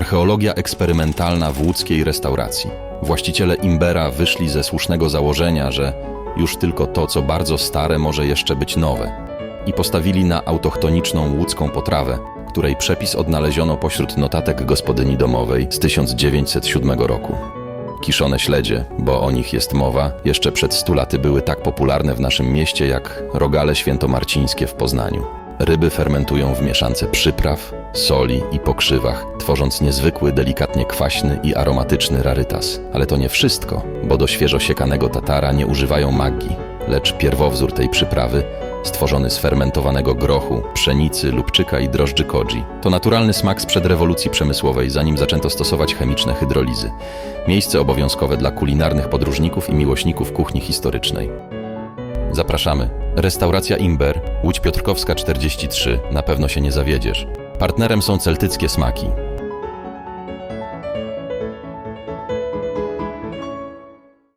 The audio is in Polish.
Archeologia eksperymentalna w łódzkiej restauracji. Właściciele Imbera wyszli ze słusznego założenia, że już tylko to, co bardzo stare, może jeszcze być nowe. I postawili na autochtoniczną łódzką potrawę, której przepis odnaleziono pośród notatek gospodyni domowej z 1907 roku. Kiszone śledzie, bo o nich jest mowa, jeszcze przed stu laty były tak popularne w naszym mieście jak rogale świętomarcińskie w Poznaniu. Ryby fermentują w mieszance przypraw, soli i pokrzywach, tworząc niezwykły, delikatnie kwaśny i aromatyczny rarytas. Ale to nie wszystko, bo do świeżo siekanego tatara nie używają magii, lecz pierwowzór tej przyprawy, stworzony z fermentowanego grochu, pszenicy, lubczyka i drożdży koji. To naturalny smak sprzed rewolucji przemysłowej, zanim zaczęto stosować chemiczne hydrolizy. Miejsce obowiązkowe dla kulinarnych podróżników i miłośników kuchni historycznej. Zapraszamy. Restauracja Imber, Łódź Piotrkowska 43. Na pewno się nie zawiedziesz. Partnerem są celtyckie smaki.